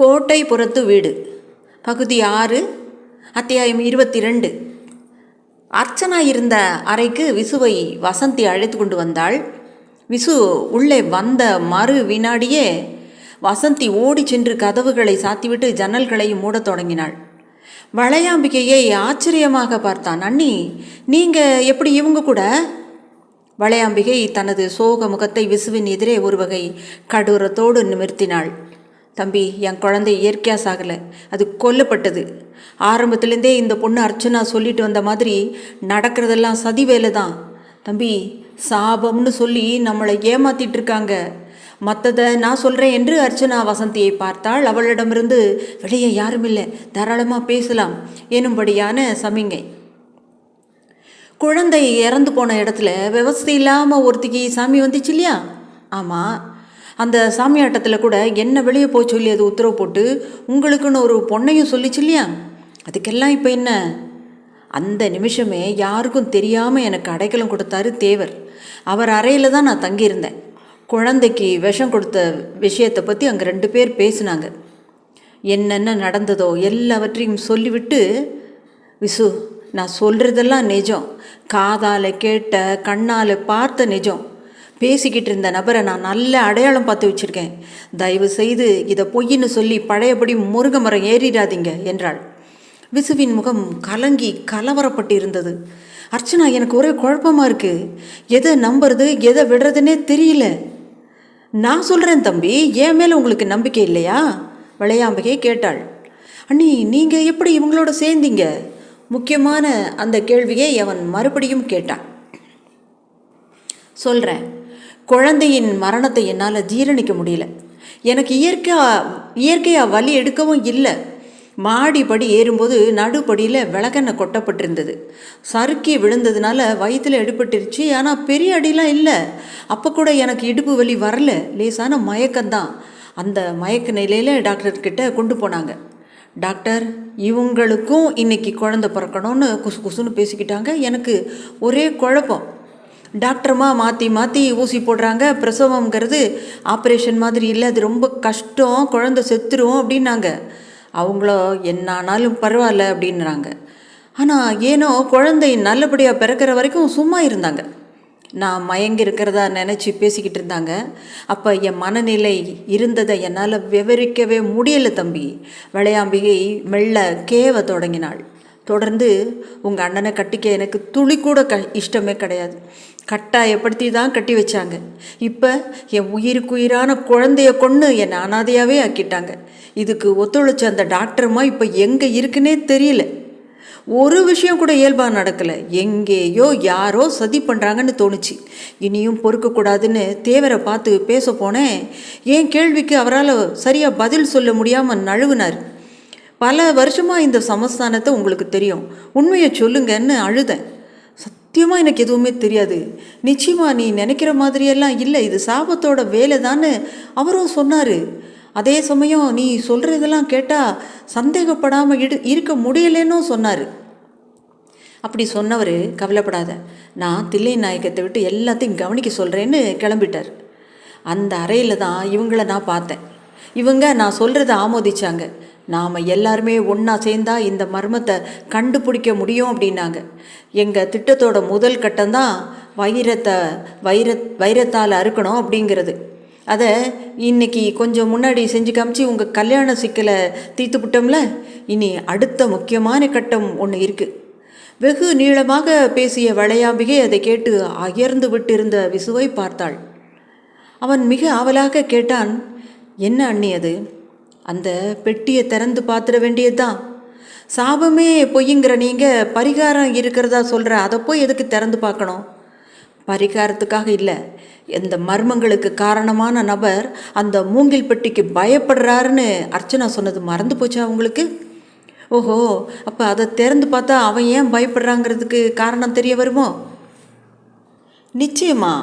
கோட்டை புறத்து வீடு. பகுதி ஆறு அத்தியாயம் இருபத்தி ரெண்டு அர்ச்சனா இருந்த அறைக்கு விசுவை வசந்தி அழைத்து கொண்டு வந்தாள். விசு உள்ளே வந்த மறு வினாடியே வசந்தி ஓடி சென்று கதவுகளை சாத்திவிட்டு ஜன்னல்களையும் மூடத் தொடங்கினாள். வளையாம்பிகையை ஆச்சரியமாக பார்த்தான். அண்ணி நீங்கள் எப்படி இவங்க கூட? வளையாம்பிகை தனது சோக முகத்தை விசுவின் எதிரே ஒரு வகை கடூரத்தோடு நிமிர்த்தினாள். தம்பி என் குழந்தை இயற்கையாக சாகலை. அது கொல்லப்பட்டது. ஆரம்பத்துலேருந்தே இந்த பொண்ணு அர்ச்சனா சொல்லிட்டு வந்த மாதிரி நடக்கிறதெல்லாம் சதி வேலை தான் தம்பி சாபம்னு சொல்லி நம்மளை ஏமாத்திட்டு இருக்காங்க மற்றதை நான் சொல்கிறேன் என்று அர்ச்சனா வசந்தியை பார்த்தாள். அவளிடமிருந்து வெளியே யாரும் இல்லை. தாராளமாக பேசலாம். எனும்படியான சமிங்கை. குழந்தை இறந்து போன இடத்துல விவசாயம் இல்லாமல் ஒருத்திக்கு சாமி வந்துச்சு இல்லையா? ஆமாம் அந்த சாமியாட்டத்தில் கூட என்ன வெளியே போக சொல்லி அது உத்தரவு போட்டு உங்களுக்குன்னு ஒரு பொண்ணையும் சொல்லிச்சு இல்லையா? அதுக்கெல்லாம் இப்போ என்ன? அந்த நிமிஷமே யாருக்கும் தெரியாமல் எனக்கு அடைக்கலம் கொடுத்தாரு தேவர். அவர் அறையில் தான் நான் தங்கியிருந்தேன். குழந்தைக்கு விஷம் கொடுத்த விஷயத்தை பற்றி அங்கே ரெண்டு பேர் பேசினாங்க. என்னென்ன நடந்ததோ எல்லாவற்றையும் சொல்லிவிட்டு விசு நான் சொல்கிறதெல்லாம் நிஜம். காதால் கேட்ட கண்ணால் பார்த்த நிஜம். பேசிக்கிட்டு இருந்த நபரை நான் நல்ல அடையாளம் பார்த்து வச்சுருக்கேன். தயவு செய்து இதை பொய்ன்னு சொல்லி பழையபடி முருக மரம் ஏறிடாதீங்க என்றாள். விசுவின் முகம் கலங்கி கலவரப்பட்டு இருந்தது அர்ச்சனா எனக்கு ஒரே குழப்பமாக இருக்குது எதை நம்புறது எதை விடுறதுன்னே தெரியல. நான் சொல்கிறேன் தம்பி என் மேலே உங்களுக்கு நம்பிக்கை இல்லையா? விளையாம்பகை கேட்டாள். அண்ணி நீங்கள் எப்படி இவங்களோட சேர்ந்தீங்க? முக்கியமான அந்த கேள்வியை அவன் மறுபடியும் கேட்டான். சொல்கிறேன் குழந்தையின் மரணத்தை என்னால் ஜீரணிக்க முடியல. எனக்கு இயற்கையாக இயற்கையாக வலி எடுக்கவும் இல்லை. மாடிப்படி ஏறும்போது நடுப்படியில் விளக்கெண்ணெய் கொட்டப்பட்டிருந்தது. சறுக்கி விழுந்ததுனால வயிற்றில் எடுபட்டுருச்சு. ஆனால் பெரிய அடிலாம் இல்லை. அப்போ கூட எனக்கு இடுப்பு வலி வரல. லேசான மயக்கம்தான். அந்த மயக்க நிலையில் டாக்டர்கிட்ட கொண்டு போனாங்க. டாக்டர் இவங்களுக்கும் இன்றைக்கி குழந்தை பிறக்கணும்னு குசு குசுன்னு பேசிக்கிட்டாங்க. எனக்கு ஒரே குழப்பம். டாக்டர்மா மாற்றி மாற்றி ஊசி போடுறாங்க. பிரசவம்ங்கிறது ஆப்ரேஷன் மாதிரி இல்லை. அது ரொம்ப கஷ்டம். குழந்தை செத்துரும் அப்படின்னாங்க. அவங்கள என்ன ஆனாலும் பரவாயில்ல அப்படின்றாங்க. ஆனால் ஏனோ குழந்தை நல்லபடியாக பிறக்கிற வரைக்கும் சும்மா இருந்தாங்க. நான் மயங்கி இருக்கிறதா நினச்சி பேசிக்கிட்டு இருந்தாங்க. அப்போ என் மனநிலை இருந்ததை என்னால் விவரிக்கவே முடியலை தம்பி. விளையாம்பிகை மெல்ல கேவ தொடங்கினாள். தொடர்ந்து உங்கள் அண்ணனை கட்டிக்க எனக்கு துளி கூட க இஷ்டமே கிடையாது. கட்டாயப்படுத்தி தான் கட்டி வச்சாங்க. இப்போ என் உயிருக்கு உயிரான குழந்தைய கொண்டு என்னை அனாதையாகவே ஆக்கிட்டாங்க. இதுக்கு ஒத்துழைச்ச அந்த டாக்டருமா இப்போ எங்கே இருக்குன்னே தெரியல. ஒரு விஷயம் கூட இயல்பாக நடக்கலை. எங்கேயோ யாரோ சதி பண்ணுறாங்கன்னு தோணுச்சு. இனியும் பொறுக்கக்கூடாதுன்னு தேவரை பார்த்து பேச போனேன். என் கேள்விக்கு அவரால் சரியாக பதில் சொல்ல முடியாமல் நழுவினார். பல வருஷமாக இந்த சமஸ்தானத்தை உங்களுக்கு தெரியும். உண்மையை சொல்லுங்கன்னு அழுதேன். சத்தியமாக எனக்கு எதுவுமே தெரியாது. நிச்சயமாக நீ நினைக்கிற மாதிரியெல்லாம் இல்லை. இது சாபத்தோட வேலை தான்னு அவரும் சொன்னார். அதே சமயம் நீ சொல்கிறதெல்லாம் கேட்டால் சந்தேகப்படாமல் இடு இருக்க முடியலன்னும் சொன்னார். அப்படி சொன்னவர் கவலைப்படாத. நான் தில்லை நாயகத்தை விட்டு எல்லாத்தையும் கவனிக்க சொல்கிறேன்னு கிளம்பிட்டார். அந்த அறையில் தான் இவங்கள நான் பார்த்தேன். இவங்க நான் சொல்கிறத ஆமோதிச்சாங்க. நாம் எல்லாருமே ஒன்றா சேர்ந்தா இந்த மர்மத்தை கண்டுபிடிக்க முடியும் அப்படின்னாங்க. எங்கள் திட்டத்தோட முதல் கட்டம்தான் வைரத்தை வைர வைரத்தால் அறுக்கணும் அப்படிங்கிறது. அதை இன்னைக்கு கொஞ்சம் முன்னாடி செஞ்சு காமிச்சு உங்கள் கல்யாண சிக்கலை தீர்த்து விட்டோம்ல? இனி அடுத்த முக்கியமான கட்டம் ஒன்று இருக்குது வெகு நீளமாக பேசிய வளையாம்பிகை அதை கேட்டு அயர்ந்து விட்டிருந்த விசுவை பார்த்தாள். அவன் மிக ஆவலாக கேட்டான் என்ன அண்ணி அது? அந்த பெட்டியை திறந்து பார்த்துட வேண்டியதுதான். சாபமே பொய்யுங்கிற நீங்கள் பரிகாரம் இருக்கிறதா சொல்கிற அதை போய் எதுக்கு திறந்து பார்க்கணும்? பரிகாரத்துக்காக இல்லை. இந்த மர்மங்களுக்கு காரணமான நபர் அந்த மூங்கில் பெட்டிக்கு பயப்படுறாருன்னு அர்ச்சனா சொன்னது மறந்து போச்சா உங்களுக்கு? ஓஹோ அப்போ அதை திறந்து பார்த்தா அவன் ஏன் பயப்படுறாங்கிறதுக்கு காரணம் தெரிய வருமோ? நிச்சயமா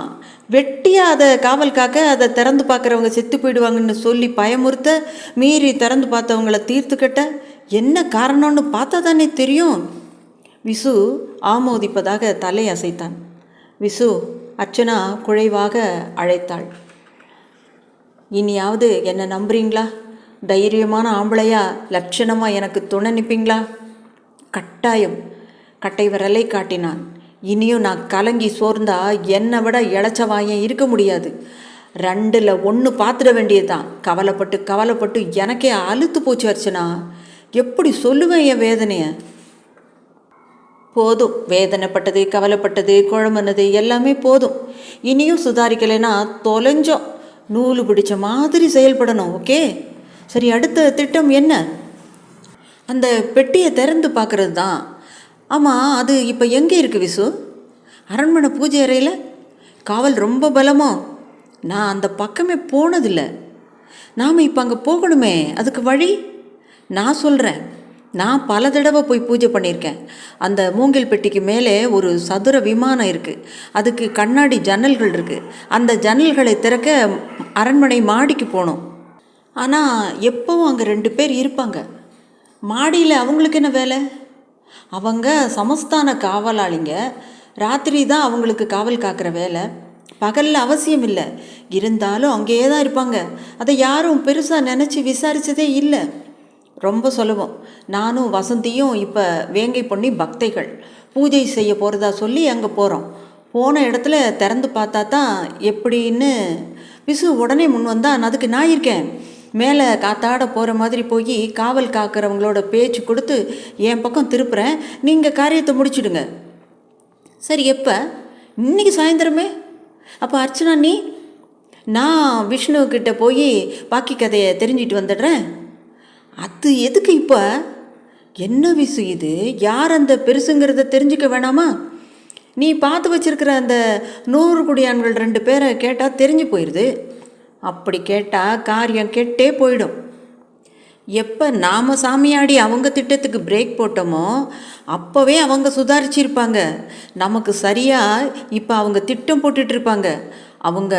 வெட்டியாக அதை காவல் காக்க அதை திறந்து பார்க்குறவங்க செத்து போயிடுவாங்கன்னு சொல்லி பயமுறுத்த மீறி திறந்து பார்த்தவங்கள தீர்த்துக்கிட்ட என்ன காரணம்னு பார்த்தா தானே தெரியும். விசு ஆமோதிப்பதாக தலை அசைத்தான். விசு அர்ச்சனா குழைவாக அழைத்தாள். இனியாவது என்னை நம்புறீங்களா? தைரியமான ஆம்பளையா லட்சணமாக எனக்கு துணை நிற்பீங்களா கட்டாயம். கட்டை விரலை காட்டினான். இனியும் நான் கலங்கி சோர்ந்தா என்னை விட இளைச்ச வாயன் இருக்க முடியாது? ரெண்டில் ஒன்று பார்த்துட வேண்டியதுதான். கவலைப்பட்டு கவலைப்பட்டு எனக்கே அழுத்து போச்சு அர்ச்சனா. எப்படி சொல்லுவேன் என் வேதனையை? போதும். வேதனைப்பட்டது கவலைப்பட்டது குழம்புனது எல்லாமே போதும். இனியும் சுதாரிக்கலைன்னா தொலைஞ்சோம். நூல் பிடிச்ச மாதிரி செயல்படணும் ஓகே? சரி அடுத்த திட்டம் என்ன? அந்த பெட்டியை திறந்து பார்க்குறது தான் ஆமாம் அது இப்போ எங்கே இருக்குது விசு? அரண்மனை பூஜை அறையில்? காவல் ரொம்ப பலமோ? நான் அந்த பக்கமே போனதில்லை. நாம் இப்போ அங்கே போகணுமே அதுக்கு வழி? நான் சொல்கிறேன் நான் பல தடவை போய் பூஜை பண்ணியிருக்கேன். அந்த மூங்கில் பெட்டிக்கு மேலே ஒரு சதுர விமானம் இருக்குது அதுக்கு கண்ணாடி ஜன்னல்கள் இருக்குது அந்த ஜன்னல்களை திறக்க அரண்மனை மாடிக்கு போகணும் ஆனால் எப்போவும் அங்கே ரெண்டு பேர் இருப்பாங்க. மாடியில் அவங்களுக்கு என்ன வேலை? அவங்க சமஸ்தான காவலாளிங்க. ராத்திரி தான் அவங்களுக்கு காவல் காக்கிற வேலை. பகலில் அவசியம் இல்லை. இருந்தாலும் அங்கேயே தான் இருப்பாங்க. அதை யாரும் பெருசாக நினச்சி விசாரித்ததே இல்லை. ரொம்ப சுலபம். நானும் வசந்தியும் இப்போ வேங்கை பொண்ணி பக்தைகள். பூஜை செய்ய போகிறதா சொல்லி அங்கே போகிறோம் போன இடத்துல திறந்து பார்த்தா தான் எப்படின்னு விசு உடனே முன் வந்தா நான் அதுக்கு நான் இருக்கேன். மேலே காத்தாட போகிற மாதிரி போய் காவல் காக்கிறவங்களோட பேச்சு கொடுத்து என் பக்கம் திருப்புறேன். நீங்கள் காரியத்தை முடிச்சிடுங்க. சரி எப்போ? இன்னைக்கு சாயந்தரமே. அப்போ அர்ச்சனா நீ? நான் விஷ்ணுக்கிட்ட போய் பாக்கி கதையை தெரிஞ்சிட்டு வந்துடுறேன். அது எதுக்கு இப்போ? என்ன விசு இது? யார் அந்த பெருசுங்கிறத தெரிஞ்சுக்க வேணாமா? நீ பார்த்து வச்சுருக்கிற அந்த நூறு குடியான்கள் ரெண்டு பேரை கேட்டால் தெரிஞ்சு போயிடுது அப்படி கேட்டால் காரியம் கெட்டே போயிடும். எப்போ நாம் சாமியாடி அவங்க திட்டத்துக்கு பிரேக் போட்டோமோ அப்போவே அவங்க சுதாரிச்சிருப்பாங்க. நமக்கு சரியாக இப்போ அவங்க திட்டம் போட்டுட்ருப்பாங்க. அவங்க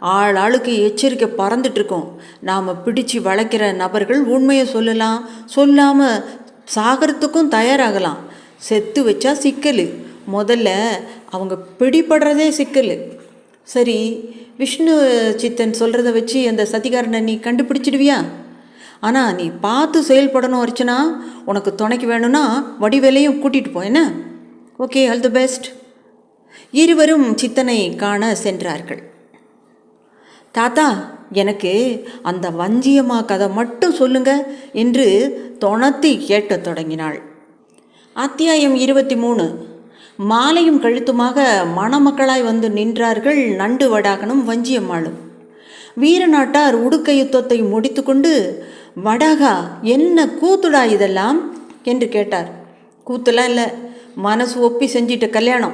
ஆள் ஆளுக்கு எச்சரிக்கை பறந்துட்டுருக்கோம் நாம் பிடிச்சு வளர்க்குற நபர்கள் உண்மையை சொல்லலாம். சொல்லாமல் சாகிறதுக்கும் தயாராகலாம். செத்து வச்சா சிக்கல். முதல்ல அவங்க பிடிபடுறதே சிக்கல். சரி விஷ்ணு சித்தன் சொல்கிறத வச்சு அந்த சதிகாரனை நீ கண்டுபிடிச்சிடுவியா? ஆனால் நீ பார்த்து செயல்படணும் அர்ச்சனா. உனக்கு துணைக்கு வேணும்னா வடிவேலையும் கூட்டிகிட்டு போ என்ன? ஓகே ஆல் தி பெஸ்ட் இருவரும் சித்தனை காண சென்றார்கள். தாத்தா எனக்கு அந்த வஞ்சியம்மா கதை மட்டும் சொல்லுங்க என்று தொணத்தி கேட்டத் தொடங்கினாள். அத்தியாயம் இருபத்தி மூணு. மாலையும் கழுத்துமாக மணமக்களாய் வந்து நின்றார்கள் நண்டு வடாகனும் வஞ்சியம்மாளும். வீரநாட்டார் உடுக்க யுத்தத்தை முடித்துக்கொண்டு வடாகா என்ன கூத்துடா இதெல்லாம்? என்று கேட்டார். கூத்துலாம் இல்லை மனசு ஒப்பி செஞ்சிட்ட கல்யாணம்.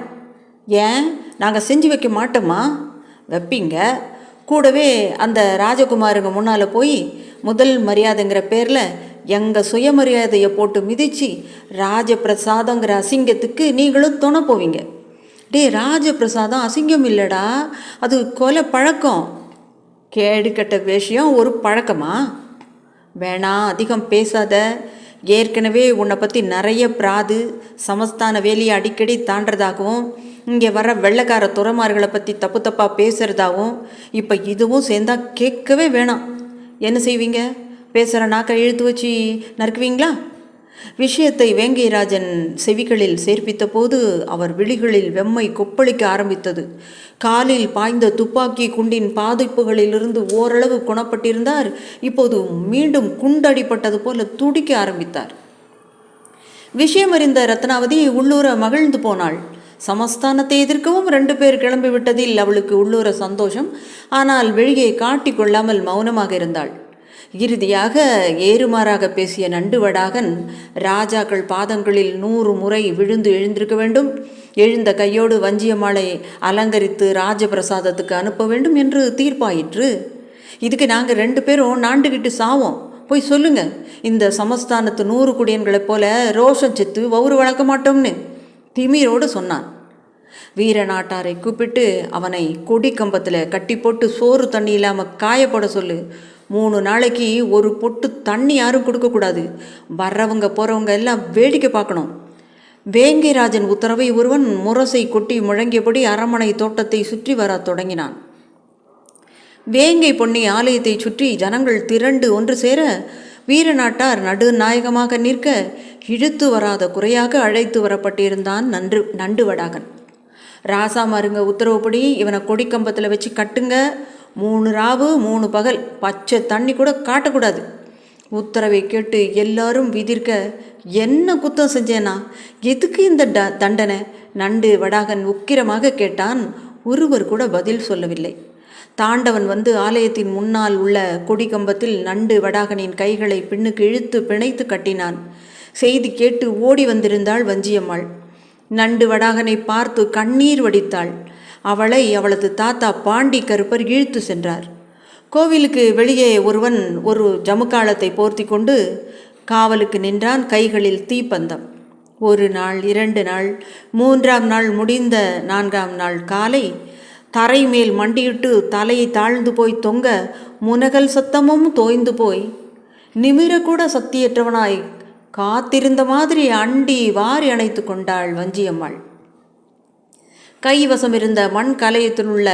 ஏன்? நாங்கள் செஞ்சு வைக்க மாட்டோமா? வைப்பீங்க. கூடவே அந்த ராஜகுமாருங்க முன்னால் போய் முதல் மரியாதைங்கிற பேரில் எங்கள் சுயமரியாதையை போட்டு மிதித்து ராஜபிரசாதங்கிற அசிங்கத்துக்கு நீங்களும் துணை போவீங்க. டே ராஜபிரசாதம் அசிங்கம் இல்லைடா. அது கொலை பழக்கம். கேடு கட்ட விஷயம் ஒரு பழக்கமா? வேணாம் அதிகம் பேசாத. ஏற்கனவே உன்னை பற்றி நிறைய பிராது சமஸ்தான வேலியை அடிக்கடி தாண்டதாகவும் இங்கே வர வெள்ளைக்கார துறமார்களை பற்றி தப்பு தப்பாக பேசுகிறதாகவும் இப்போ இதுவும் சேர்ந்தா கேட்கவே வேணாம். என்ன செய்வீங்க? பேசுகிற நாக்கை இழுத்து வச்சு நறுக்குவீங்களா? விஷயத்தை வேங்கைராஜன் செவிகளில் சேர்ப்பித்த போது அவர் விழிகளில் வெம்மை கொப்பளிக்க ஆரம்பித்தது. காலில் பாய்ந்த துப்பாக்கி குண்டின் பாதிப்புகளிலிருந்து ஓரளவு குணப்பட்டிருந்தார். இப்போது மீண்டும் குண்டடிப்பட்டது போல துடிக்க ஆரம்பித்தார். விஷயம் அறிந்த ரத்னாவதி உள்ளூர மகிழ்ந்து போனாள். சமஸ்தானத்தை எதிர்க்கவும் ரெண்டு பேர் கிளம்பி விட்டதில் அவளுக்கு உள்ளூர சந்தோஷம். ஆனால் வெளியே காட்டிக் கொள்ளாமல் மௌனமாக இருந்தாள். இறுதியாக ஏறுமாறாக பேசிய நண்டுவடாகன் ராஜாக்கள் பாதங்களில் நூறு முறை விழுந்து எழுந்திருக்க வேண்டும். எழுந்த கையோடு வஞ்சியம்மாளை அலங்கரித்து ராஜபிரசாதத்துக்கு அனுப்ப வேண்டும் என்று தீர்ப்பாயிற்று. இதுக்கு நாங்கள் ரெண்டு பேரும் நாண்டுகிட்டு சாவோம். போய் சொல்லுங்க. இந்த சமஸ்தானத்து நூறு குடியன்களைப் போல ரோஷம் செத்து வவுறு வளர்க்க மாட்டோம்னு. திமிரோடு சொன்னான். வீர நாட்டாரை கூப்பிட்டு அவனை கொடி கம்பத்தில் கட்டி போட்டு சோறு தண்ணி இல்லாமல் காயப்பட சொல்லு. மூணு நாளைக்கு ஒரு பொட்டு தண்ணி யாரும் கொடுக்கக்கூடாது. வர்றவங்க போகிறவங்க எல்லாம் வேடிக்கை பார்க்கணும். வேங்கைராஜன் உத்தரவை ஒருவன் முரசை கொட்டி முழங்கியபடி அரண்மனை தோட்டத்தை சுற்றி வர தொடங்கினான். வேங்கை பொன்னி ஆலயத்தை சுற்றி ஜனங்கள் திரண்டு ஒன்று சேர வீரநாட்டார் நடுநாயகமாக நிற்க இழுத்து வராத குறையாக அழைத்து வரப்பட்டிருந்தான் நன்று நண்டுவடாகன். ராசா மருங்க உத்தரவுப்படி இவனை கொடிக்கம்பத்தில் வச்சு கட்டுங்க. மூணு ராவு மூணு பகல். பச்சை தண்ணி கூட காட்டக்கூடாது. உத்தரவை கேட்டு எல்லாரும் விதிர்க்க என்ன குத்தம் செஞ்சேனா? எதுக்கு இந்த ட தண்டனை? நண்டு வடாகன் உக்கிரமாக கேட்டான். ஒருவர் கூட பதில் சொல்லவில்லை. தாண்டவன் வந்து ஆலயத்தின் முன்னால் உள்ள கொடிக்கம்பத்தில் நண்டு வடாகனின் கைகளை பின்னுக்கு இழுத்து பிணைத்து கட்டினான். செய்தி கேட்டு ஓடி வந்திருந்தாள் வஞ்சியம்மாள். நண்டு வடாகனை பார்த்து கண்ணீர் வடித்தாள். அவளை அவளது தாத்தா பாண்டி கருப்பர் இழுத்து சென்றார். கோவிலுக்கு வெளியே ஒருவன் ஒரு ஜமுக்காலத்தை போர்த்தி கொண்டு காவலுக்கு நின்றான் கைகளில் தீப்பந்தம். ஒரு நாள் இரண்டு நாள் மூன்றாம் நாள் முடிந்த நான்காம் நாள் காலை தரை மேல் மண்டியிட்டு தலையை தாழ்ந்து போய் தொங்க முனகல் சத்தமும் தோய்ந்து போய் நிமிரக்கூட சக்தியற்றவனாய் காத்திருந்த மாதிரி அண்டி வாரி அணைத்து கொண்டாள் வஞ்சியம்மாள். கைவசம் இருந்த மண் கலையத்தினுள்ள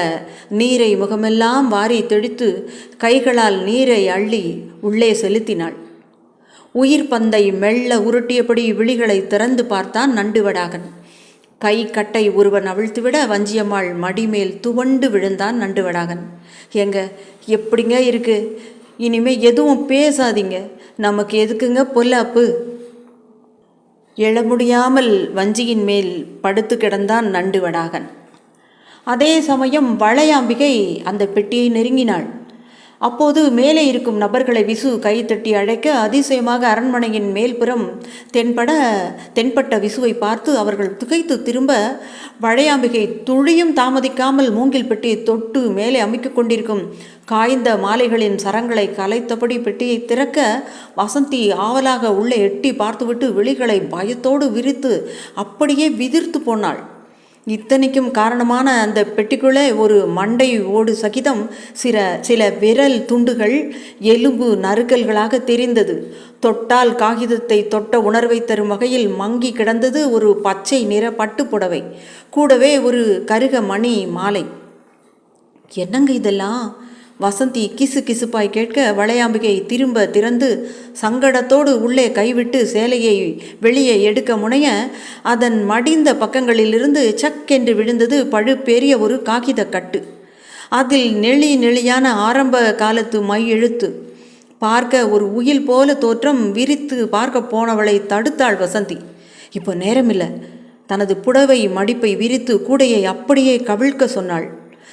நீரை முகமெல்லாம் வாரி தெளித்து கைகளால் நீரை அள்ளி உள்ளே செலுத்தினாள். உயிர் பந்தை மெல்ல உருட்டியபடி விழிகளை திறந்து பார்த்தான் நண்டுவடாகன். கை கட்டை ஒருவன் அவிழ்த்துவிட வஞ்சியம்மாள் மடிமேல் துவண்டு விழுந்தான் நண்டுவடாகன். எங்க எப்படிங்க இருக்கு? இனிமே எதுவும் பேசாதீங்க. நமக்கு எதுக்குங்க பொல்லாப்பு? எழ முடியாமல் வஞ்சியின் மேல் படுத்து கிடந்தான் நண்டு வடாகன் அதே சமயம் வளையாம்பிகை அந்த பெட்டியை நெருங்கினாள். அப்போது மேலே இருக்கும் நபர்களை விசு கைத்தட்டி அழைக்க அதிசயமாக அரண்மனையின் மேல்புறம் தென்பட தென்பட்ட விசுவை பார்த்து அவர்கள் திகைத்து திரும்ப வளையாம்பிகை துளியும் தாமதிக்காமல் மூங்கில் பெட்டியை தொட்டு மேலே அமைக்க கொண்டிருக்கும் காய்ந்த மாலைகளின் சரங்களை கலைத்தபடி பெட்டியை திறக்க வசந்தி ஆவலாக உள்ளே எட்டி பார்த்துவிட்டு விழிகளை பயத்தோடு விரித்து அப்படியே விதிர்த்து போனாள். இத்தனைக்கும் காரணமான அந்த பெட்டிக்குள்ளே ஒரு மண்டை ஓடு சகிதம் சில சில விரல் துண்டுகள் எலும்பு நறுக்கல்களாக தெரிந்தது. தொட்டால் காகிதத்தை தொட்ட உணர்வை தரும் வகையில் மங்கி கிடந்தது ஒரு பச்சை நிற பட்டு புடவை. கூடவே ஒரு கருக மணி மாலை. என்னங்க இதெல்லாம்? வசந்தி கிசு கிசுப்பாய் கேட்க வளையாம்பிகை திரும்ப திறந்து சங்கடத்தோடு உள்ளே கைவிட்டு சேலையை வெளியே எடுக்க முனைய அதன் மடிந்த பக்கங்களிலிருந்து சக்கென்று விழுந்தது பழுப்பெரிய ஒரு காகித கட்டு. அதில் நெளி நெளியான ஆரம்ப காலத்து மை எழுத்து. பார்க்க ஒரு உயில் போல தோற்றம் விரித்து பார்க்க போனவளை தடுத்தாள் வசந்தி. இப்போ நேரமில்லை. தனது புடவை மடிப்பை விரித்து கூடையை அப்படியே கவிழ்க்க சொன்னாள்.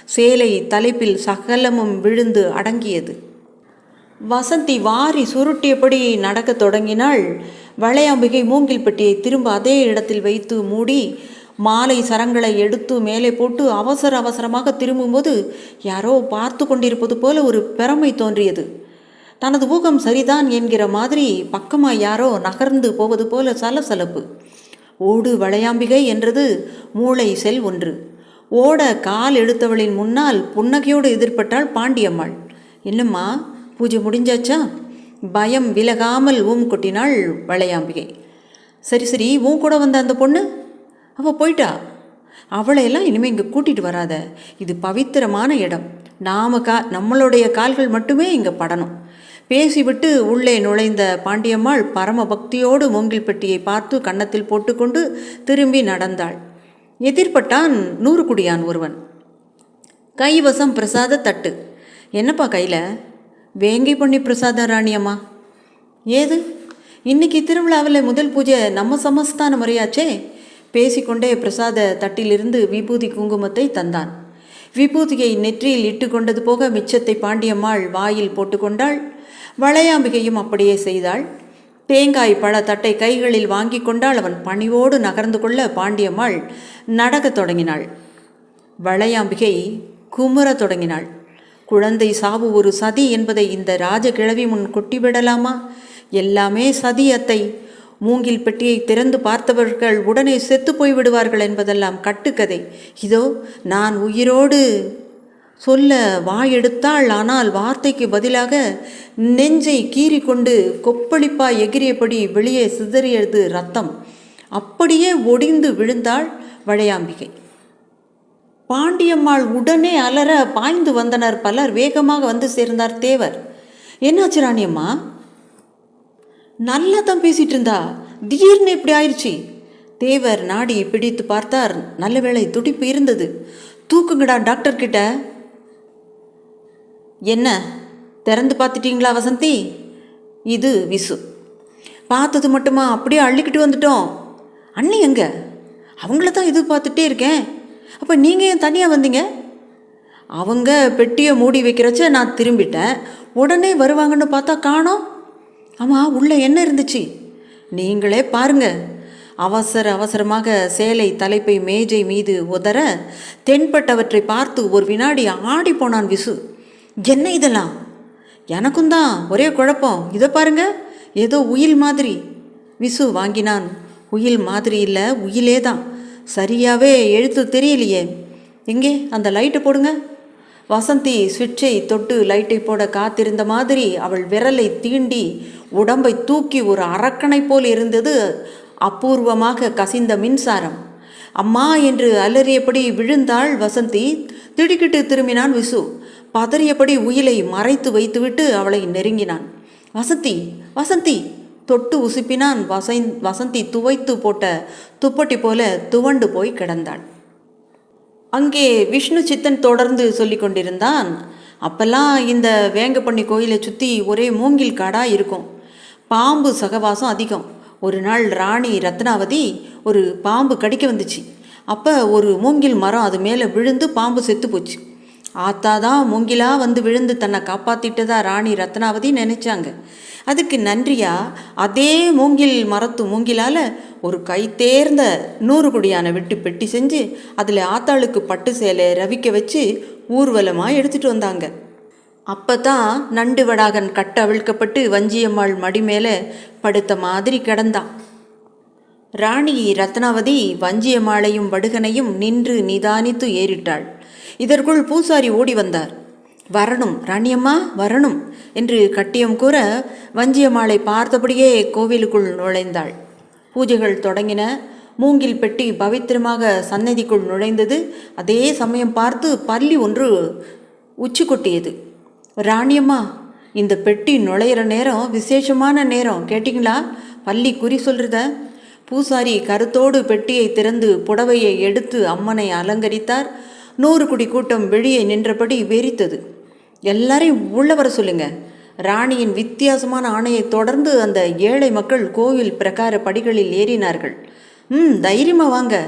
சேலை தலைப்பில் சகலமும் விழுந்து அடங்கியது. வசந்தி வாரி சுருட்டியபடி நடக்கத் தொடங்கினாள். வளையாம்பிகை மூங்கில் பெட்டியை திரும்ப அதே இடத்தில் வைத்து மூடி மாலை சரங்களை எடுத்து மேலே போட்டு அவசர அவசரமாக திரும்பும்போது யாரோ பார்த்து கொண்டிருப்பது போல ஒரு பெருமை தோன்றியது. தனது ஊகம் சரிதான் என்கிற மாதிரி பக்கமாக யாரோ நகர்ந்து போவது போல சலசலப்பு. ஓடு வளையாம்பிகை என்றது மூளை செல் ஒன்று. ஓட கால் எடுத்தவளின் முன்னால் புன்னகையோடு எதிர்பட்டாள் பாண்டியம்மாள். என்னம்மா பூஜை முடிஞ்சாச்சா? பயம் விலகாமல் ஊம் கொட்டினாள் வளையாம்பிகை. சரி சரி உன் கூட வந்த அந்த பொண்ணு? அவள் போயிட்டா? அவளையெல்லாம் இனிமேல் இங்கே கூட்டிகிட்டு வராத. இது பவித்திரமான இடம். நாம கா நம்மளுடைய கால்கள் மட்டுமே இங்கே படணும். பேசிவிட்டு உள்ளே நுழைந்த பாண்டியம்மாள் பரம பக்தியோடு மூங்கில் பெட்டியை பார்த்து கன்னத்தில் போட்டுக்கொண்டு திரும்பி நடந்தாள். எதிர்பட்டான் நூறு குடியான் ஒருவன். கைவசம் பிரசாத தட்டு. என்னப்பா கையில்? வேங்கை பொன்னி பிரசாத ராணியம்மா ஏது? இன்னைக்கு திருவிழாவில் முதல் பூஜை நம்ம சமஸ்தான முறையாச்சே? பேசிக்கொண்டே பிரசாத தட்டிலிருந்து விபூதி குங்குமத்தை தந்தான். விபூதியை நெற்றியில் இட்டு கொண்டது போக மிச்சத்தை பாண்டியம்மாள் வாயில் போட்டுக்கொண்டாள். வளையாம்பிகையும் அப்படியே செய்தாள். தேங்காய் பழ தட்டை கைகளில் வாங்கி கொண்டால் அவன் பணிவோடு நகர்ந்து கொள்ள பாண்டியம்மாள் நடக்கத் தொடங்கினாள். வளையாம்பிகை குமுறத் தொடங்கினாள். குழந்தை சாவு ஒரு சதி என்பதை இந்த ராஜகிழவி முன் கொட்டிவிடலாமா? எல்லாமே சதி அத்தை. மூங்கில் பெட்டியை திறந்து பார்த்தவர்கள் உடனே செத்து போய்விடுவார்கள் என்பதெல்லாம் கட்டுக்கதை. இதோ நான் உயிரோடு சொல்ல வாயெடுத்தாள். ஆனால் வார்த்தைக்கு பதிலாக நெஞ்சை கீறி கொண்டு கொப்பளிப்பாய் எகிரியபடி வெளியே சிதறியது ரத்தம். அப்படியே ஒடிந்து விழுந்தாள் வளையாம்பிகை. பாண்டியம்மாள் உடனே அலற பாய்ந்து வந்தனர் பலர். வேகமாக வந்து சேர்ந்தார் தேவர். என்னாச்சு ராணியம்மா? நல்லா தான் பேசிட்டு இருந்தா திடீர்னு இப்படி ஆயிடுச்சு தேவர் நாடி பிடித்து பார்த்தார். நல்ல வேளை துடிப்பு இருந்தது. தூக்குங்கடா டாக்டர் கிட்ட என்ன? திறந்து பார்த்துட்டீங்களா வசந்தி? இது விசு. பார்த்தது மட்டுமா? அப்படியே அள்ளிக்கிட்டு வந்துட்டோம். அண்ணி எங்க? அவங்கள தான் இது பார்த்துட்டே இருக்கேன். அப்போ நீங்கள் ஏன் தனியாக வந்தீங்க? அவங்க பெட்டியை மூடி வைக்கிறச்ச நான் திரும்பிட்டேன். உடனே வருவாங்கன்னு பார்த்தா காணோம். ஆமாம் உள்ளே என்ன இருந்துச்சு? நீங்களே பாருங்க. அவசர அவசரமாக சேலை தலைப்பை மேஜை மீது உதற தென்பட்டவற்றை பார்த்து ஒரு வினாடி ஆடி போனான் விசு. என்ன இதெல்லாம்? எனக்கும் தான் ஒரே குழப்பம். இதை பாருங்க ஏதோ உயில் மாதிரி. விசு வாங்கினான். உயில் மாதிரி இல்லை உயிலே தான். சரியாகவே எழுத்து தெரியலையே. எங்கே? அந்த லைட்டை போடுங்க. வசந்தி சுவிட்சை தொட்டு லைட்டை போட காத்திருந்த மாதிரி அவள் விரலை தீண்டி உடம்பை தூக்கி ஒரு அரக்கனை போல் இருந்தது அபூர்வமாக கசிந்த மின்சாரம். அம்மா என்று அலறியபடி விழுந்தாள் வசந்தி. திடுக்கிட்டு திரும்பினான் விசு. பதறியபடி உயிலை மறைத்து வைத்துவிட்டு அவளை நெருங்கினான். வசந்தி வசந்தி! தொட்டு உசுப்பினான் வசை வசந்தி துவைத்து போட்ட துப்பட்டி போல துவண்டு போய் கிடந்தாள். அங்கே விஷ்ணு சித்தன் தொடர்ந்து சொல்லி கொண்டிருந்தான் அப்பெல்லாம் இந்த வேங்கப்பண்ணி கோயிலை சுற்றி ஒரே மூங்கில் காடாக இருக்கும். பாம்பு சகவாசம் அதிகம். ஒரு நாள் ராணி ரத்னாவதி ஒரு பாம்பு கடிக்க வந்துச்சு. அப்போ ஒரு மூங்கில் மரம் அது மேலே விழுந்து பாம்பு செத்து போச்சு. ஆத்தா தான் மூங்கிலாக வந்து விழுந்து தன்னை காப்பாற்றிட்டதா ராணி ரத்னாவதி நினைச்சாங்க. அதுக்கு நன்றியா? அதே மூங்கில் மரத்து மூங்கிலால் ஒரு கை தேர்ந்த நூறு குடியான விட்டு பெட்டி செஞ்சு அதில் ஆத்தாளுக்கு பட்டு சேலை ரவிக்க வச்சு ஊர்வலமாக எடுத்துகிட்டு வந்தாங்க. அப்போ தான் நண்டு வடாகன் கட்ட அவிழ்க்கப்பட்டு வஞ்சியம்மாள் மடி மேலே படுத்த மாதிரி கிடந்தான் ராணி ரத்னாவதி வஞ்சியம்மாளையும் வடுகனையும் நின்று நிதானித்து ஏறிட்டாள். இதற்குள் பூசாரி ஓடி வந்தார். வரணும் ராணியம்மா வரணும் என்று கட்டியம் கூற வஞ்சியம்மாளை பார்த்தபடியே கோவிலுக்குள் நுழைந்தாள். பூஜைகள் தொடங்கின. மூங்கில் பெட்டி பவித்திரமாக சன்னதிக்குள் நுழைந்தது. அதே சமயம் பார்த்து பள்ளி ஒன்று உச்சி கொட்டியது ராணியம்மா இந்த பெட்டி நுழையிற நேரம் விசேஷமான நேரம் கேட்டிங்களா? பள்ளி குறி சொல்கிறத பூசாரி கருத்தோடு பெட்டியை திறந்து புடவையை எடுத்து அம்மனை அலங்கரித்தார். நூறு குடி கூட்டம் வெளியே நின்றபடி வெறித்தது. எல்லாரையும் உள்ள வர சொல்லுங்க. ராணியின் வித்தியாசமான ஆணையை தொடர்ந்து அந்த ஏழை மக்கள் கோவில் பிரகார படிகளில் ஏறினார்கள். ம் தைரியமா வாங்க.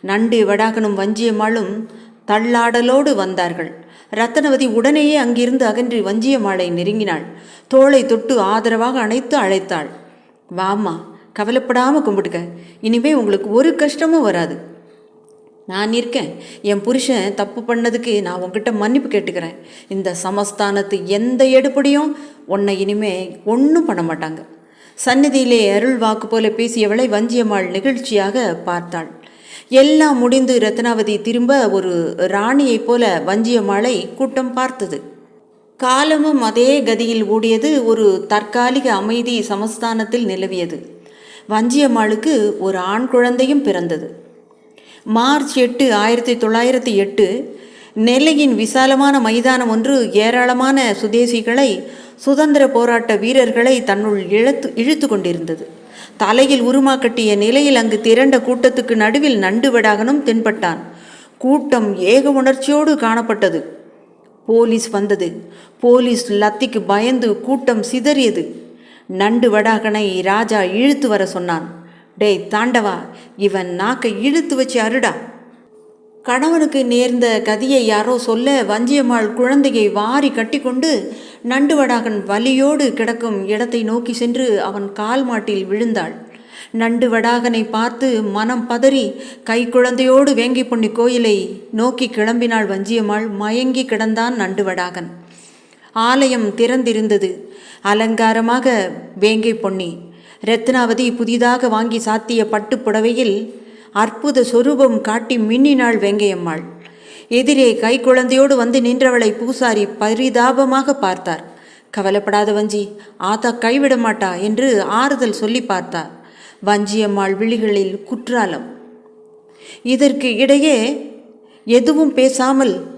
நண்டு வடாகனும் வஞ்சியம்மாளும் தள்ளாடலோடு வந்தார்கள். ரத்தனவதி உடனேயே அங்கிருந்து அகன்று வஞ்சியம்மாளை நெருங்கினாள். தோளை தொட்டு ஆதரவாக அணைத்து அழைத்தாள். வாமா கவலைப்படாமல் கும்பிடுங்க இனிமே உங்களுக்கு ஒரு கஷ்டமும் வராது. நான் இருக்கேன். என் புருஷன் தப்பு பண்ணதுக்கு நான் உங்ககிட்ட மன்னிப்பு கேட்டுக்கிறேன். இந்த சமஸ்தானத்து எந்த எடுப்படியும் உன்னை இனிமே ஒன்றும் பண்ண மாட்டாங்க. சந்நிதியிலே அருள் வாக்கு போல பேசியவளை வஞ்சியம்மாள் நிகழ்ச்சியாக பார்த்தாள். எல்லாம் முடிந்து ரத்னாவதி திரும்ப ஒரு ராணியைப் போல வஞ்சியம்மாளை கூட்டம் பார்த்தது. காலமும் அதே கதியில் ஓடியது ஒரு தற்காலிக அமைதி சமஸ்தானத்தில் நிலவியது. வஞ்சியம்மாளுக்கு ஒரு ஆண் குழந்தையும் பிறந்தது. மார்ச் எட்டு ஆயிரத்தி தொள்ளாயிரத்தி எட்டு நெல்லையின் விசாலமான மைதானம் ஒன்று ஏராளமான சுதேசிகளை சுதந்திர போராட்ட வீரர்களை தன்னுள் இழுத்து இழுத்து கொண்டிருந்தது. தலையில் உருமா கட்டிய நிலையில் அங்கு திரண்ட கூட்டத்துக்கு நடுவில் நண்டு வடாகனும் தென்பட்டான். கூட்டம் ஏக உணர்ச்சியோடு காணப்பட்டது. போலீஸ் வந்தது. போலீஸ் லத்திக்கு பயந்து கூட்டம் சிதறியது. நண்டு வடாகனை ராஜா இழுத்து வர சொன்னான். டேய் தாண்டவா இவன் நாக்கை இழுத்து வச்சு அருடா. கணவனுக்கு நேர்ந்த கதியை யாரோ சொல்ல வஞ்சியம்மாள் குழந்தையை வாரி கட்டிக்கொண்டு நண்டுவடாகன் வலியோடு கிடக்கும் இடத்தை நோக்கி சென்று அவன் கால் மாட்டில் விழுந்தாள். நண்டு வடாகனை பார்த்து மனம் பதறி கை குழந்தையோடு வேங்கி பொன்னி கோயிலை நோக்கி கிளம்பினாள் வஞ்சியம்மாள். மயங்கி கிடந்தான் நண்டு வடாகன். ஆலயம் திறந்திருந்தது. அலங்காரமாக வேங்கை பொன்னி. ரத்னாவதி புதிதாக வாங்கி சாத்திய பட்டுப் புடவையில் அற்புத சொரூபம் காட்டி மின்னினாள் வெங்கையம்மாள். எதிரே கை குழந்தையோடு வந்து நின்றவளை பூசாரி பரிதாபமாக பார்த்தார். கவலைப்படாத வஞ்சி ஆத்தா கைவிட மாட்டா என்று ஆறுதல் சொல்லி பார்த்தார். வஞ்சியம்மாள் விழிகளில் குற்றாலம். இதற்கு இடையே எதுவும் பேசாமல்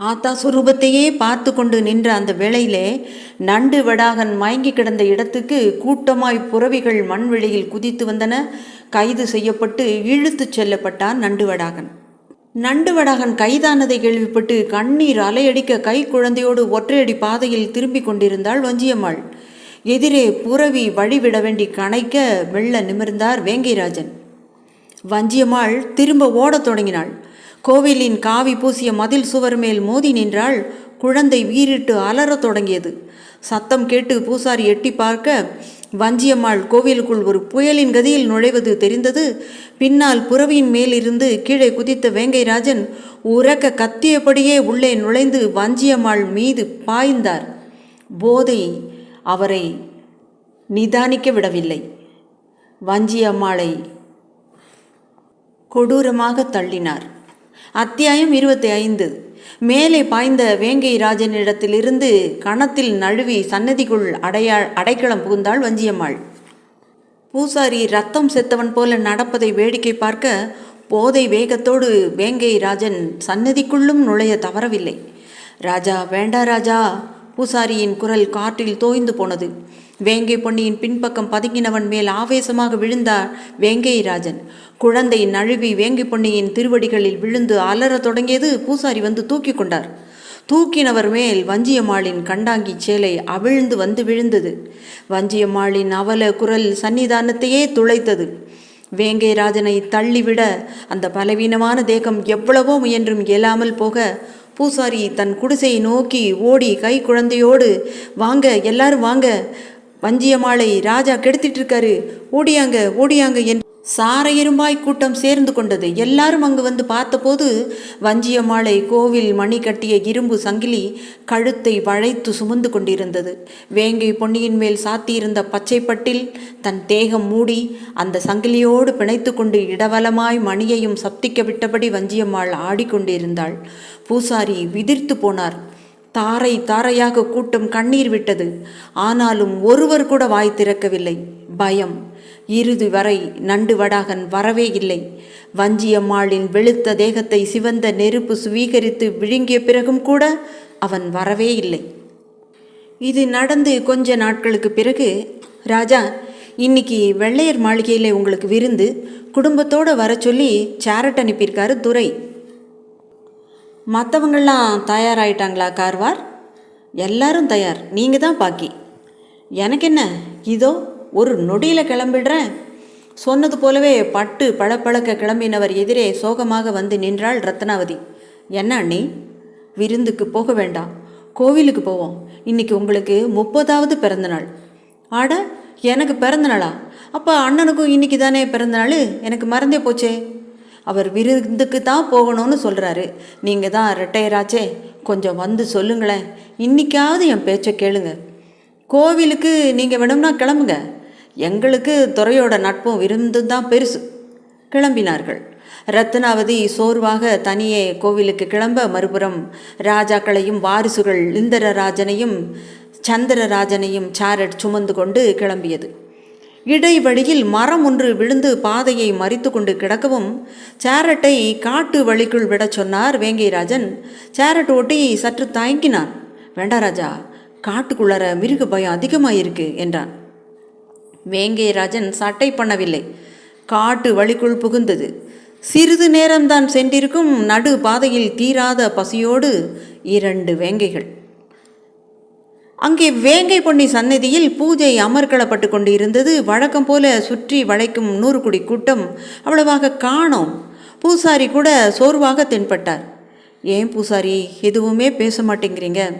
ஆத்தா சுரூபத்தையே பார்த்து கொண்டு நின்ற அந்த வேளையிலே நண்டு வடாகன் மயங்கி கிடந்த இடத்துக்கு கூட்டமாய் புறவிகள் மண்வெளியில் குதித்து வந்தன. கைது செய்யப்பட்டு இழுத்துச் செல்லப்பட்டான் நண்டு வடாகன். நண்டு வடாகன் கைதானதை கேள்விப்பட்டு கண்ணீர் அலையடிக்க கை குழந்தையோடு ஒற்றையடி பாதையில் திரும்பிக் கொண்டிருந்தாள் வஞ்சியம்மாள். எதிரே புறவி வழிவிட வேண்டி கணைக்க மெல்ல நிமிர்ந்தார் வேங்கைராஜன். வஞ்சியம்மாள் திரும்ப ஓடத் தொடங்கினாள். கோவிலின் காவி பூசிய மதில் சுவர் மேல் மோதி நின்றாள். குழந்தை வீறிட்டு அலறத் தொடங்கியது. சத்தம் கேட்டு பூசாரி எட்டி பார்க்க வஞ்சியம்மாள் கோவிலுக்குள் ஒரு புயலின் கதியில் நுழைவது தெரிந்தது. பின்னால் புறவியின் மேலிருந்து கீழே குதித்த வேங்கைராஜன் உறக்க கத்தியபடியே உள்ளே நுழைந்து வஞ்சியம்மாள் மீது பாய்ந்தார். போதை அவரை நிதானிக்க விடவில்லை. வஞ்சியம்மாளை கொடூரமாக தள்ளினார். அத்தியாயம் இருபத்தி ஐந்து மேலே பாய்ந்த வேங்கை ராஜனிடத்திலிருந்து கணத்தில் நழுவி சன்னதிக்குள் அடையா அடைக்கலம் புகுந்தாள் வஞ்சியம்மாள். பூசாரி ரத்தம் செத்தவன் போல நடப்பதை வேடிக்கை பார்க்க போதை வேகத்தோடு வேங்கை ராஜன் சன்னதிக்குள்ளும் நுழைய தவறவில்லை. ராஜா வேண்டா ராஜா! பூசாரியின் குரல் காற்றில் தோய்ந்து போனது. வேங்கை பொன்னியின் பின்பக்கம் பதுங்கினவன் மேல் ஆவேசமாக விழுந்தார் வேங்கை ராஜன். குழந்தை நழுவி வேங்கை பொன்னியின் திருவடிகளில் விழுந்து அலறத் தொடங்கியது பூசாரி வந்து தூக்கி கொண்டார். தூக்கினவர் மேல் வஞ்சியம்மாளின் கண்டாங்கி சேலை அவிழ்ந்து வந்து விழுந்தது. வஞ்சியம்மாளின் அவல குரல் சன்னிதானத்தையே துளைத்தது. வேங்கை ராஜனை தள்ளிவிட அந்த பலவீனமான தேகம் எவ்வளவோ முயன்றும் இயலாமல் போக பூசாரி தன் குடிசையை நோக்கி ஓடி கை குழந்தையோடு வாங்க எல்லாரும் வாங்க வஞ்சியமாளை ராஜா கெடுத்திட்டு இருக்காரு ஓடியாங்க ஓடியாங்க என்று சாரையிரும்பாய் கூட்டம் சேர்ந்து கொண்டது. எல்லாரும் அங்கு வந்து பார்த்தபோது வஞ்சியம்மாளை கோவில் மணி கட்டிய இரும்பு சங்கிலி கழுத்தை வளைத்து சுமந்து கொண்டிருந்தது. வேங்கை பொன்னியின் மேல் சாத்தியிருந்த பச்சைப்பட்டில் தன் தேகம் மூடி அந்த சங்கிலியோடு பிணைத்து கொண்டு இடவலமாய் மணியையும் சப்திக்க விட்டபடி வஞ்சியம்மாள் ஆடிக்கொண்டிருந்தாள். பூசாரி விதிர்த்து போனார். தாரை தாரையாக கூட்டம் கண்ணீர் விட்டது. ஆனாலும் ஒருவர் கூட வாய் திறக்கவில்லை. பயம். இறுதி வரை நண்டு வடாகன் வரவே இல்லை. வஞ்சியம்மாளின் வெளுத்த தேகத்தை சிவந்த நெருப்பு சுவீகரித்து விழுங்கிய பிறகும் கூட அவன் வரவே இல்லை. இது நடந்து கொஞ்ச நாட்களுக்கு பிறகு ராஜா இன்னைக்கு வெள்ளையர் மாளிகையில் உங்களுக்கு விருந்து. குடும்பத்தோடு வர சொல்லி சேரட் அனுப்பியிருக்காரு துரை. மற்றவங்கள்லாம் தயாராகிட்டாங்களா கார்வார்? எல்லாரும் தயார். நீங்கள் தான் பாக்கி. எனக்கு என்ன இதோ ஒரு நொடியில் கிளம்பிடுறேன். சொன்னது போலவே பட்டு பளபளக்க கிளம்பினவர் எதிரே சோகமாக வந்து நின்றாள் ரத்னாவதி. என்ன அண்ணி? விருந்துக்கு போக வேண்டாம் கோவிலுக்கு போவோம். இன்னைக்கு உங்களுக்கு முப்பதாவது பிறந்தநாள் ஆட எனக்கு பிறந்த நாளா? அப்போ அண்ணனுக்கும் இன்னைக்கு தானே பிறந்த நாள்? எனக்கு மறந்தே போச்சே. அவர் விருந்துக்கு தான் போகணும்னு சொல்கிறாரு நீங்கள் தான் ரிட்டையராச்சே கொஞ்சம் வந்து சொல்லுங்களேன். இன்றைக்காவது என் பேச்சை கேளுங்க. கோவிலுக்கு நீங்கள் வேணும்னா கிளம்புங்க. எங்களுக்கு துறையோட நட்பும் விருந்தும் தான் பெருசு. கிளம்பினார்கள். ரத்னாவதி சோர்வாக தனியே கோவிலுக்கு கிளம்ப மறுபுறம் ராஜாக்களையும் வாரிசுகள் இந்திரராஜனையும் சந்திரராஜனையும் சாரட் சுமந்து கொண்டு கிளம்பியது. இடைவழியில் மரம் ஒன்று விழுந்து பாதையை மறித்து கொண்டு கிடக்கவும் சேரட்டை காட்டு வழிக்குள் விடச் சொன்னார் வேங்கைராஜன். சேரட் ஓட்டி சற்று தயங்கினான். வேண்டா ராஜா காட்டுக்குள்ளற மிருக பயம் அதிகமாயிருக்கு என்றான். வேங்கைராஜன் சட்டை பண்ணவில்லை. காட்டு வழிக்குள் புகுந்தது. சிறிது நேரம்தான் சென்றிருக்கும் நடு பாதையில் தீராத பசியோடு இரண்டு வேங்கைகள். அங்கே வேங்கை பொன்னி சந்நிதியில் பூஜை அமர்களப்பட்டு கொண்டு இருந்தது வழக்கம் போல சுற்றி வளைக்கும் நூறுக்குடி கூட்டம் அவ்வளவாக காணோம். பூசாரி கூட சோர்வாக தென்பட்டார். ஏன் பூசாரி எதுவுமே பேச மாட்டேங்கிறீங்க?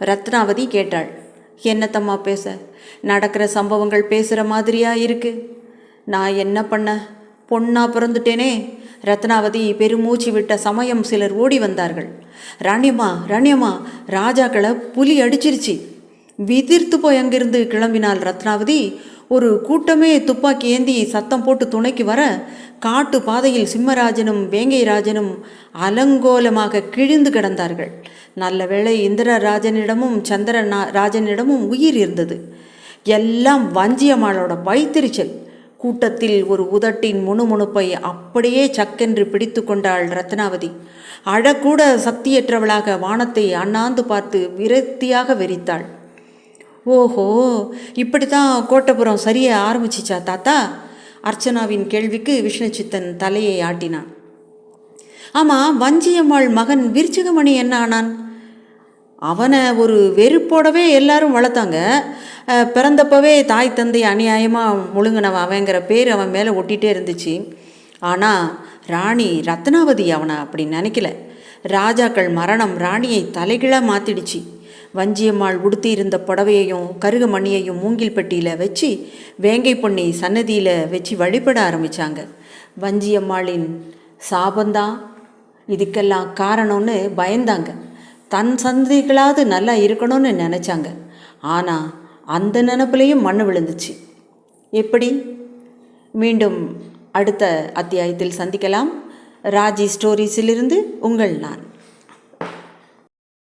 ரத்னாவதி கேட்டாள். என்னத்தம்மா பேச? நடக்கிற சம்பவங்கள் பேசுகிற மாதிரியா இருக்கு? நான் என்ன பண்ண? பொண்ணா பிறந்துட்டேனே. ரத்னாவதி பெருமூச்சு விட்ட சமயம் சிலர் ஓடி வந்தார்கள். ராணியம்மா ராணியம்மா ராஜாக்களை புலி அடிச்சிருச்சு. விதிர்த்து போய் அங்கிருந்து கிளம்பினாள் ரத்னாவதி. ஒரு கூட்டமே துப்பாக்கி ஏந்தி சத்தம் போட்டு துணைக்கு வர காட்டு பாதையில் சிம்மராஜனும் வேங்கைராஜனும் அலங்கோலமாக கிழிந்து கிடந்தார்கள். நல்ல வேளை இந்திரராஜனிடமும் சந்திர ராஜனிடமும் உயிர் இருந்தது. எல்லாம் வஞ்சியம்மாளோட வைத்திரிச்சல் கூட்டத்தில் ஒரு உதட்டின் முணுமுணுப்பை அப்படியே சக்கென்று பிடித்து கொண்டாள் ரத்னாவதி. அழக்கூட சக்தியற்றவளாக வானத்தை அண்ணாந்து பார்த்து விரக்தியாக வெறித்தாள். ஓஹோ இப்படி தான் கோட்டபுரம் சரிய ஆரம்பிச்சிச்சா தாத்தா? அர்ச்சனாவின் கேள்விக்கு விஷ்ணுச்சித்தன் தலையை ஆட்டினான். ஆமாம் வஞ்சியம்மாள் மகன் விருச்சிகமணி என்ன ஆனான்? அவனை ஒரு வெறுப்போடவே எல்லாரும் வளர்த்தாங்க. பிறந்தப்பவே தாய் தந்தை அநியாயமாக முழுங்கினவன் அவங்கிற பேர் அவன் மேலே ஒட்டிகிட்டே இருந்துச்சு. ஆனால் ராணி ரத்னாவதி அவனை அப்படி நினைக்கல. ராஜாக்கள் மரணம் ராணியை தலைகீழாக மாற்றிடுச்சு வஞ்சியம்மாள் உடுத்தியிருந்த புடவையையும் புடவையையும் கருகமணியையும் மூங்கில் பெட்டியில் வச்சு வேங்கை பொன்னி சன்னதியில் வச்சு வழிபட ஆரம்பித்தாங்க வஞ்சியம்மாளின் சாபந்தான் இதுக்கெல்லாம் காரணம்னு பயந்தாங்க. தன் சந்ததிகளாவது நல்லா இருக்கணும்னு நினச்சாங்க. ஆனால் அந்த நினப்புலையும் மண் விழுந்துச்சு. எப்படி? மீண்டும் அடுத்த அத்தியாயத்தில் சந்திக்கலாம். ராஜி ஸ்டோரிஸிலிருந்து உங்கள் நான்.